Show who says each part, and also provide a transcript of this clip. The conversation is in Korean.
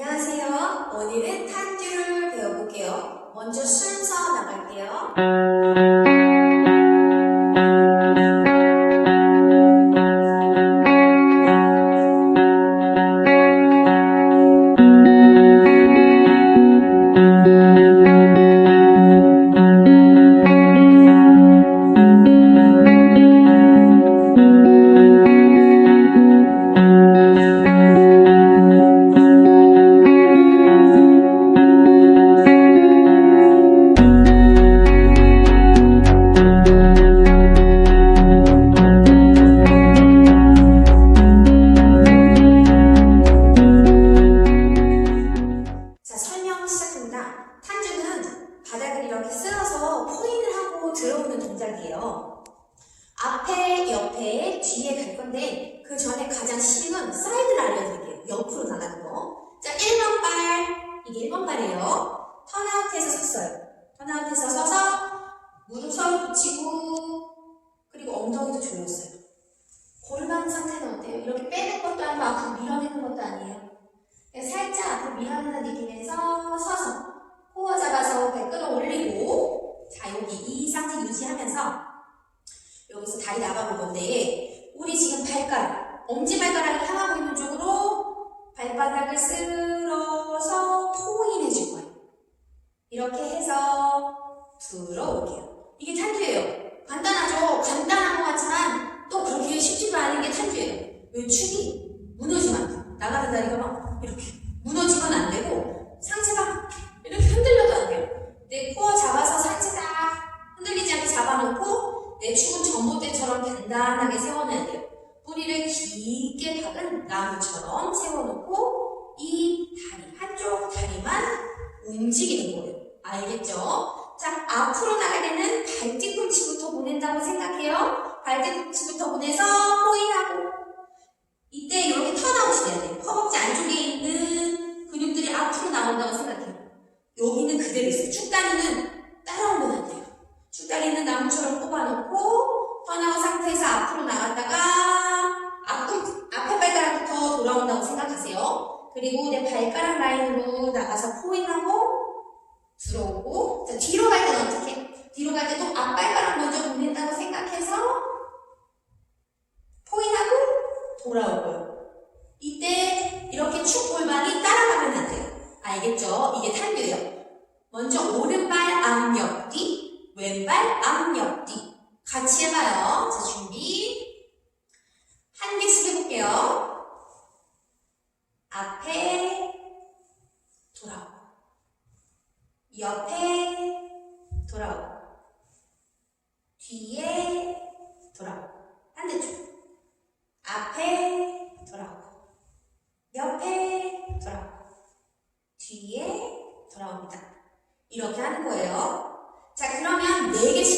Speaker 1: 안녕하세요. 오늘은 탄주를 배워볼게요. 먼저 순서 나갈게요. 앞에, 옆에, 뒤에 갈 건데 그 전에 가장 쉬운 사이드를 알려드릴게요. 옆으로 나가는 거. 자, 1번 발. 이게 1번 발이에요. 턴아웃해서 섰어요. 턴아웃해서 서서 무릎 서로 붙이고 그리고 엉덩이도 조였어요. 골반 상태는 어때요? 이렇게 빼는 것도 아니고 앞으로 밀어내는 것도 아니에요. 그냥 살짝 앞으로 밀어내는 느낌에서 코어 잡아서 배 끌어올리고 자 여기 이 상태 유지하면서 여기서 다리 우리 지금 발가락 엄지발가락이 향하고 있는 쪽으로 발바닥을 쓸어서 포인해 줄 거예요. 이렇게 해서 들어올게요. 이게 탄주예요. 간단하죠? 간단한 것 같지만 또 그렇게 쉽지가 않은 게 탄주예요. 이 축이 무너지면 안 돼요. 나가는 다리가 막 이렇게 무너지면 안 되고 상체가 이렇게 흔들려도 안 돼요. 내 코어 잡아서 상체가 흔들리지 않게 잡아놓고 내 축은 전봇대처럼 단단하게 세워놔야 돼요. 깊게 박은 나무처럼 세워놓고 이 다리, 한쪽 다리만 움직이는 거예요. 알겠죠? 자, 앞으로 나가려는 발뒤꿈치부터 보낸다고 생각해요. 발뒤 꿈치부터 보내서 포인하고 이때 이렇게 턴아웃이 돼야 돼요. 허벅지 안쪽에 있는 근육들이 앞으로 나온다고 생각해요. 여기는 그대로 있어요. 축다리는 따라오면 안 돼요. 축다리는 나무처럼 꼽아놓고 턴아웃 상태에서 앞으로 나갔다가 앞, 앞에 발가락부터 돌아온다고 생각하세요. 그리고 내 발가락 라인으로 나가서 포인하고 들어오고 자, 뒤로 갈 때는 어떻게? 뒤로 갈 때도 앞발가락 먼저 보낸다고 생각해서 포인하고 돌아오고요. 이때 이렇게 축 골반이 따라가면 안 돼요. 알겠죠? 이게 탄교예요. 먼저 오른발 앞옆 뒤, 왼발 앞옆 뒤. 같이 해봐요. 자, 준비. 한 개씩 해볼게요. 앞에 돌아오고, 옆에 돌아오고, 뒤에 돌아오고, 반대쪽. 앞에 돌아오고 옆에 돌아오고 뒤에 돌아옵니다. 이렇게 하는 거예요. 자 그러면 네 개씩